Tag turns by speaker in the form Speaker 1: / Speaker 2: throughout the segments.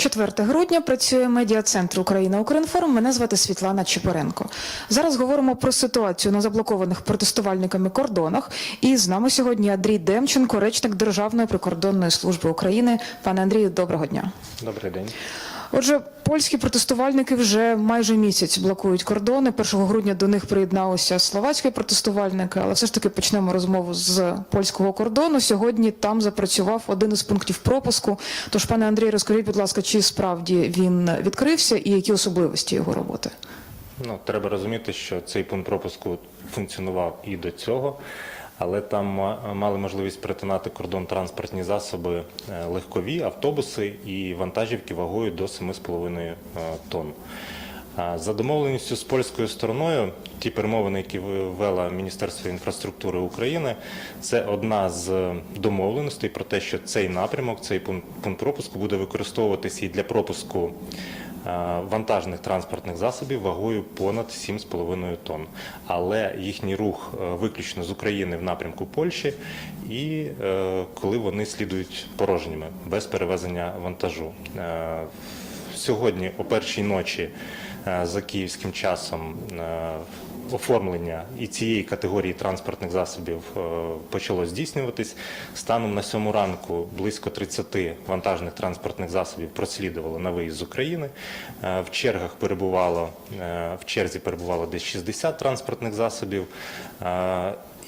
Speaker 1: 4 грудня працює медіа-центр Україна Укрінформ. Мене звати Світлана Чепоренко. Зараз говоримо про ситуацію на заблокованих протестувальниками кордонах. І з нами сьогодні Андрій Демченко, речник Державної прикордонної служби України. Пане Андрію, доброго дня.
Speaker 2: Добрий день.
Speaker 1: Отже, польські протестувальники вже майже місяць блокують кордони. 1 грудня до них приєдналися словацькі протестувальники, але все ж таки почнемо розмову з польського кордону. Сьогодні там запрацював один із пунктів пропуску. Тож, пане Андрій, розкажіть, будь ласка, чи справді він відкрився і які особливості його роботи?
Speaker 2: Ну, треба розуміти, що цей пункт пропуску функціонував і до цього, але там мали можливість перетинати кордон транспортні засоби е, легкові, автобуси і вантажівки вагою до 7,5 е, тонн. За домовленістю з польською стороною, ті перемовини, які вела Міністерство інфраструктури України, це одна з домовленостей про те, що цей напрямок, цей пункт, пропуску буде використовуватися і для пропуску е, вантажних транспортних засобів вагою понад 7,5 тонн. Але їхній рух е, виключно з України в напрямку Польщі, і е, коли вони слідують порожніми без перевезення вантажу. Е, Сьогодні, о першій ночі, е, за київським часом, е, оформлення і цієї категорії транспортних засобів е, почало здійснюватись. Станом на сьому ранку близько 30 вантажних транспортних засобів прослідували на виїзд з України. Е, В чергах перебувало е, в черзі перебувало десь 60 транспортних засобів.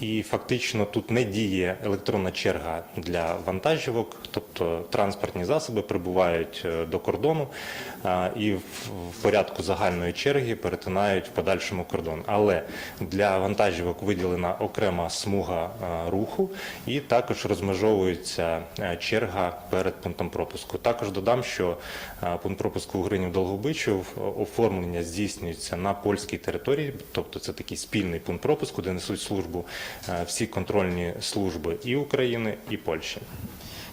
Speaker 2: Е, і фактично тут не діє електронна черга для вантажівок, тобто транспортні засоби прибувають е, до кордону і в порядку загальної черги перетинають в подальшому кордон. Але для вантажівок виділена окрема смуга руху і також розмежовується е, черга перед пунктом пропуску. Також додам, що пункт пропуску у Гринів Долгобичів оформлення здійснюється на польській території, тобто це такий спільний пункт пропуску, де несуть службу е, всі контрольні служби і України, і Польщі.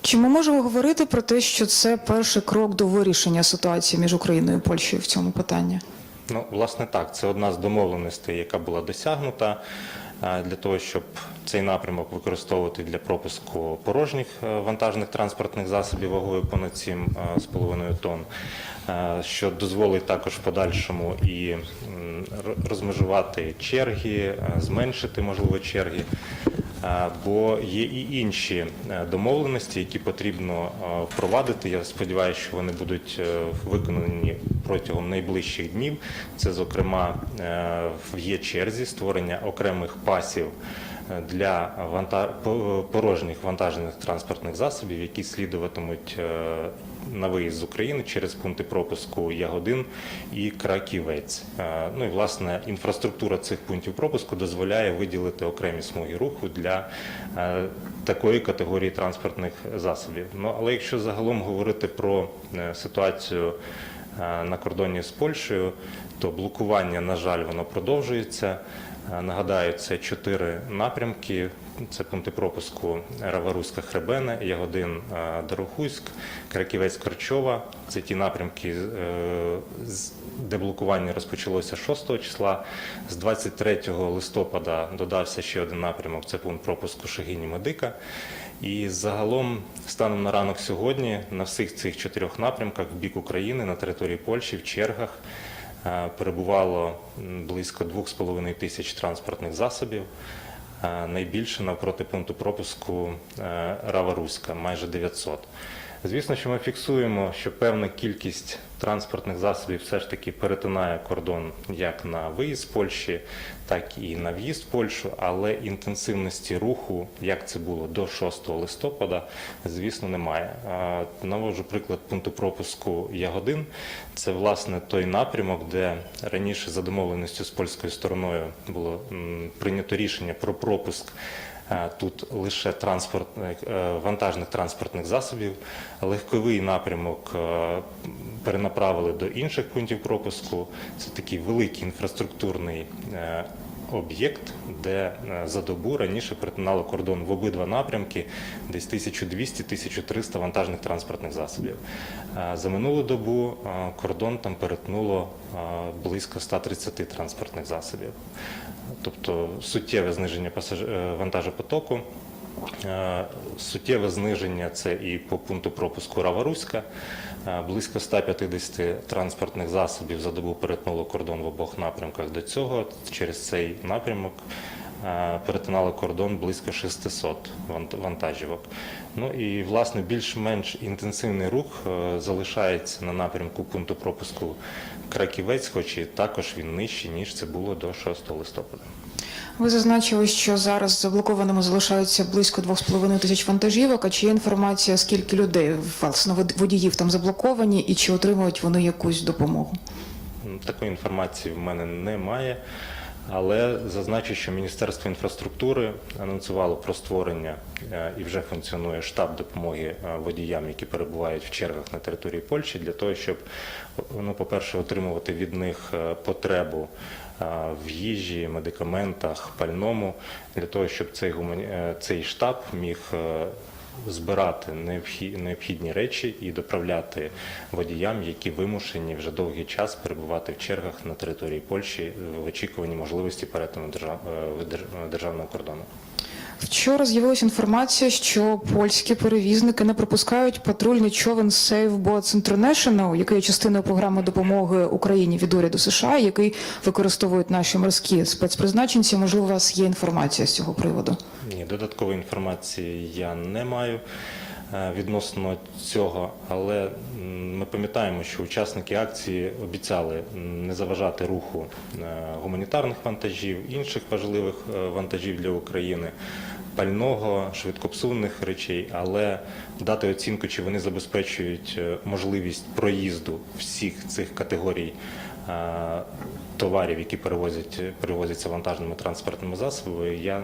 Speaker 1: Чи ми можемо говорити про те, що це перший крок до вирішення ситуації між Україною і Польщею в цьому питанні?
Speaker 2: Ну, власне, так, це одна з домовленостей, яка була досягнута е, для того, щоб цей напрямок використовувати для пропуску порожніх е, вантажних транспортних засобів вагою понад 7,5 тонн, е, що дозволить також в подальшому і розмежувати черги, зменшити можливо черги. Е, Бо є і інші е, домовленості, які потрібно е, впровадити. Я сподіваюся, що вони будуть виконані протягом найближчих днів. Це, зокрема, в є черзі створення окремих пасів для ванта... по- порожніх вантажних транспортних засобів, які слідуватимуть на виїзд з України через пункти пропуску Ягодин і Краківець. Е, Ну і власне інфраструктура цих пунктів пропуску дозволяє виділити окремі смуги руху для е, такої категорії транспортних засобів. Ну але якщо загалом говорити про е, ситуацію на кордоні з Польщею, то блокування, на жаль, воно продовжується. Нагадаю, це чотири напрямки. Це пункти пропуску Раваруська Хребене, Ягодин е, Дорохуськ, Краківець Корчова. Це ті напрямки, е, де блокування розпочалося 6 числа. З 23 листопада додався ще один напрямок. Це пункт пропуску Шегині Медика. І загалом, станом на ранок сьогодні, на всіх цих чотирьох напрямках в бік України на території Польщі в чергах е, перебувало близько 2,5 тисяч транспортних засобів. Найбільше навпроти пункту пропуску е, Рава-Руська, майже 900. Звісно, що ми фіксуємо, що певна кількість транспортних засобів все ж таки перетинає кордон як на виїзд з Польщі, так і на в'їзд в Польщу, але інтенсивності руху, як це було до 6 листопада, звісно, немає. Наводжу приклад пункту пропуску Ягодин. Це власне той напрямок, де раніше за домовленістю з польською стороною було прийнято рішення про пропуск. Е, Тут лише транспортних е, вантажних транспортних засобів, легковий напрямок е, перенаправили до інших пунктів пропуску. Це такий великий інфраструктурний об'єкт, де за добу раніше перетинало кордон в обидва напрямки десь 1200-1300 вантажних транспортних засобів. За минулу добу кордон там перетнуло близько 130 транспортних засобів. Тобто суттєве зниження е, вантажопотоку. Е, Суттєве зниження це і по пункту пропуску Раваруська. Е, Близько 150 транспортних засобів за добу перетнуло кордон в обох напрямках. До цього через цей напрямок перетинали кордон близько 600 вант- вантажівок. Ну і власне більш-менш інтенсивний рух е, залишається на напрямку пункту пропуску Краківець, хоч і також він нижчий, ніж це було до 6 листопада.
Speaker 1: Ви зазначили, що зараз заблокованими залишаються близько 2,5 тисяч вантажівок. А чи є інформація, скільки людей власне водіїв там заблоковані, і чи отримують вони якусь допомогу?
Speaker 2: Такої інформації в мене немає, але зазначу, що Міністерство інфраструктури анонсувало про створення е, і вже функціонує штаб допомоги е, водіям, які перебувають в чергах на території Польщі, для того, щоб ну, по-перше, отримувати від них е, потребу в їжі, медикаментах, пальному, для того, щоб цей цей штаб міг збирати необхі- необхідні речі і доправляти водіям, які вимушені вже довгий час перебувати в чергах на території Польщі в очікуванні можливості перетину е, державного кордону.
Speaker 1: Вчора з'явилася інформація, що польські перевізники не пропускають патрульний човен Save Boats International, який є частиною програми допомоги Україні від уряду США, який використовують наші морські спецпризначенці. Можливо, у вас є інформація з цього приводу?
Speaker 2: Ні, додаткової інформації я не маю відносно цього, але ми пам'ятаємо, що учасники акції обіцяли не заважати руху е, гуманітарних вантажів, інших важливих е, вантажів для України. Пального, швидкопсувних речей, але дати оцінку, чи вони забезпечують е, можливість проїзду всіх цих категорій е, товарів, які перевозять, перевозяться вантажними транспортними засобами, я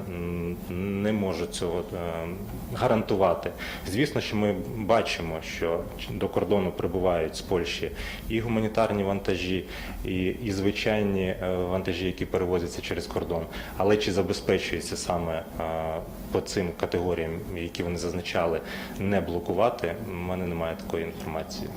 Speaker 2: не можу цього е, гарантувати. Звісно, що ми бачимо, що до кордону прибувають з Польщі і гуманітарні вантажі, і, і звичайні е, вантажі, які перевозяться через кордон. Але чи забезпечується саме е, по цим категоріям, які вони зазначали, не блокувати, в мене немає такої інформації.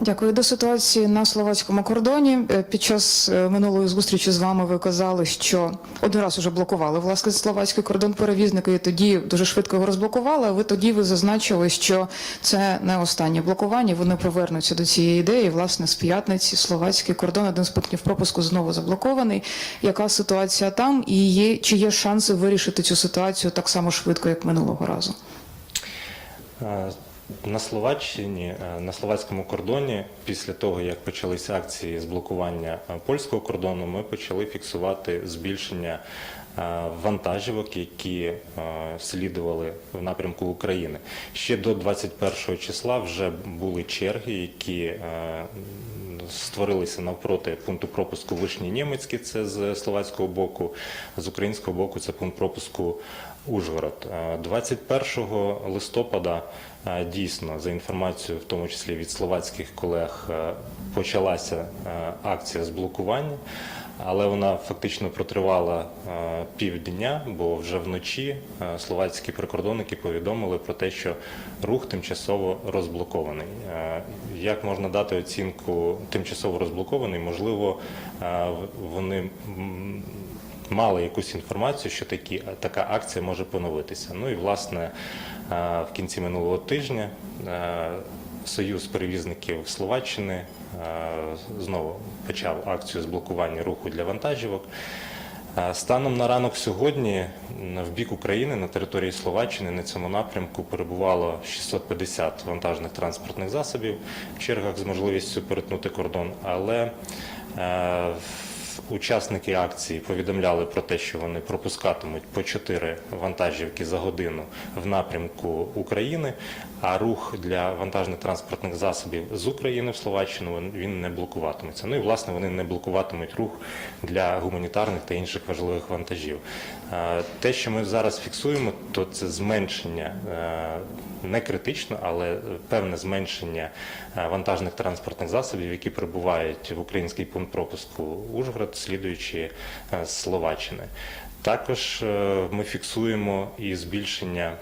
Speaker 1: Дякую. До ситуації на словацькому кордоні Е, під час е, минулої зустрічі з вами ви казали, що один раз уже блокували власне словацький кордон перевізника, і тоді дуже швидко його розблокували. А ви тоді ви зазначили, що це не останнє блокування. Вони повернуться до цієї ідеї. Власне, з п'ятниці словацький кордон, один з пунктів пропуску знову заблокований. Яка ситуація там? І є чи є шанси вирішити цю ситуацію так само швидко, як минулого разу?
Speaker 2: На Словаччині, е, на словацькому кордоні, після того як почалися акції з блокування е, польського кордону, ми почали фіксувати збільшення вантажівок, які е, слідували в напрямку України. Ще до 21 числа вже були черги, які е, створилися навпроти пункту пропуску Вишній Німецький, це з словацького боку, з українського боку це пункт пропуску Ужгород. Е, 21 листопада е, дійсно, за інформацією, в тому числі від словацьких колег, е, почалася е, акція з блокування. Але вона фактично протривала е, півдня, бо вже вночі е, словацькі прикордонники повідомили про те, що рух тимчасово розблокований. Е, Як можна дати оцінку тимчасово розблокований? Можливо, вони мали якусь інформацію, що такі, така акція може поновитися. Ну і власне в кінці минулого тижня Союз перевізників Словаччини е, знову почав акцію з блокування руху для вантажівок. Е, Станом на ранок сьогодні в бік України на території Словаччини на цьому напрямку перебувало 650 вантажних транспортних засобів в чергах з можливістю перетнути кордон. Але е, Учасники акції повідомляли про те, що вони пропускатимуть по 4 вантажівки за годину в напрямку України, рух для вантажних транспортних засобів з України в Словаччину він- не блокуватиметься. Ну і власне вони не блокуватимуть рух для гуманітарних та інших важливих вантажів. Те, що ми зараз фіксуємо, то це зменшення е, не критично, але певне зменшення е, вантажних транспортних засобів, які прибувають в український пункт пропуску Ужгород, слідуючи е, з Словаччини. Також ми фіксуємо і збільшення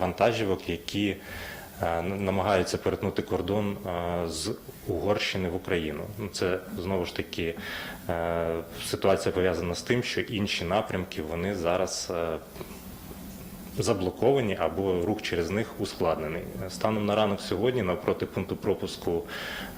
Speaker 2: вантажівок, які намагаються перетнути кордон е, з Угорщини в Україну. Ну, Це знову ж таки е, ситуація пов'язана з тим, що інші напрямки вони зараз е, заблоковані або рух через них ускладнений. Станом на ранок сьогодні навпроти пункту пропуску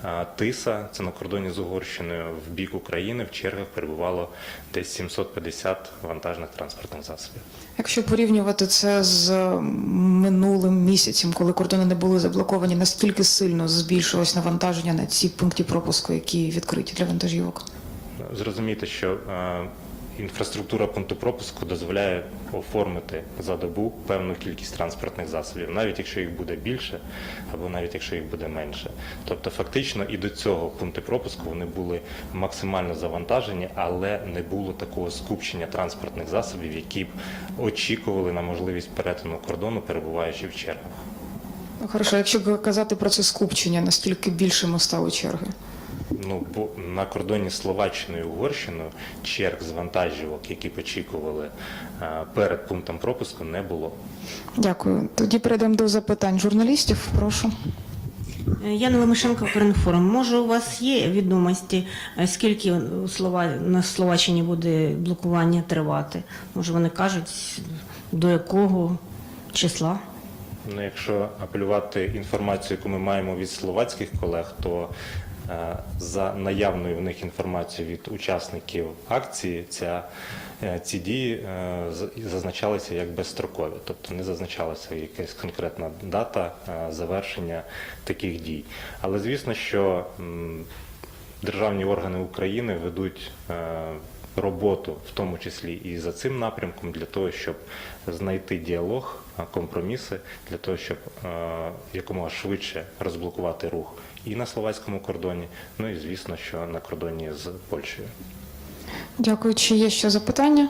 Speaker 2: е, Тиса, це на кордоні з Угорщиною, в бік України в чергах перебувало десь 750 вантажних транспортних засобів.
Speaker 1: Якщо порівнювати це з минулим місяцем, коли кордони не були заблоковані, наскільки сильно збільшилось навантаження на ці пункти пропуску, які відкриті для вантажівок?
Speaker 2: Зрозуміти, що е, інфраструктура пункту пропуску дозволяє оформити за добу певну кількість транспортних засобів, навіть якщо їх буде більше, або навіть якщо їх буде менше. Тобто, фактично, і до цього пункти пропуску вони були максимально завантажені, але не було такого скупчення транспортних засобів, які б очікували на можливість перетину кордону, перебуваючи в чергах.
Speaker 1: Ну, Хорошо, якщо казати про це скупчення, наскільки більшими стали черги?
Speaker 2: Ну, бо на кордоні з Словаччиною і Угорщиною черг з вантажівок, які очікували е, перед пунктом пропуску, не було.
Speaker 1: Дякую. Тоді перейдемо до запитань журналістів. Прошу.
Speaker 3: Яна Лемишенко, Укрінформ. Може, у вас є відомості, е, скільки на Словаччині буде блокування тривати? Може, вони кажуть, до якого числа?
Speaker 2: Ну, якщо апелювати інформацію, яку ми маємо від словацьких колег, то е, за наявною в них інформацією від учасників акції, ця, е, ці дії е, зазначалися як безстрокові, тобто не зазначалася якась конкретна дата е, завершення таких дій. Але звісно, що державні органи України ведуть е, роботу, в тому числі і за цим напрямком, для того, щоб знайти діалог, компроміси, для того, щоб якомога швидше розблокувати рух і на словацькому кордоні, ну і звісно, що на кордоні з Польщею.
Speaker 1: Дякую. Чи є ще запитання?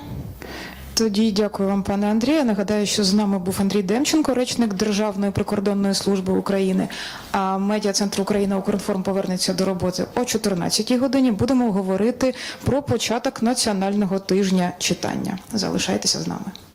Speaker 1: Тоді дякую вам, пане Андрію. Нагадаю, що з нами був Андрій Демченко, речник Державної прикордонної служби України. А медіа центр Україна Укрінформ повернеться до роботи о 14 годині. Будемо говорити про початок національного тижня читання. Залишайтеся з нами.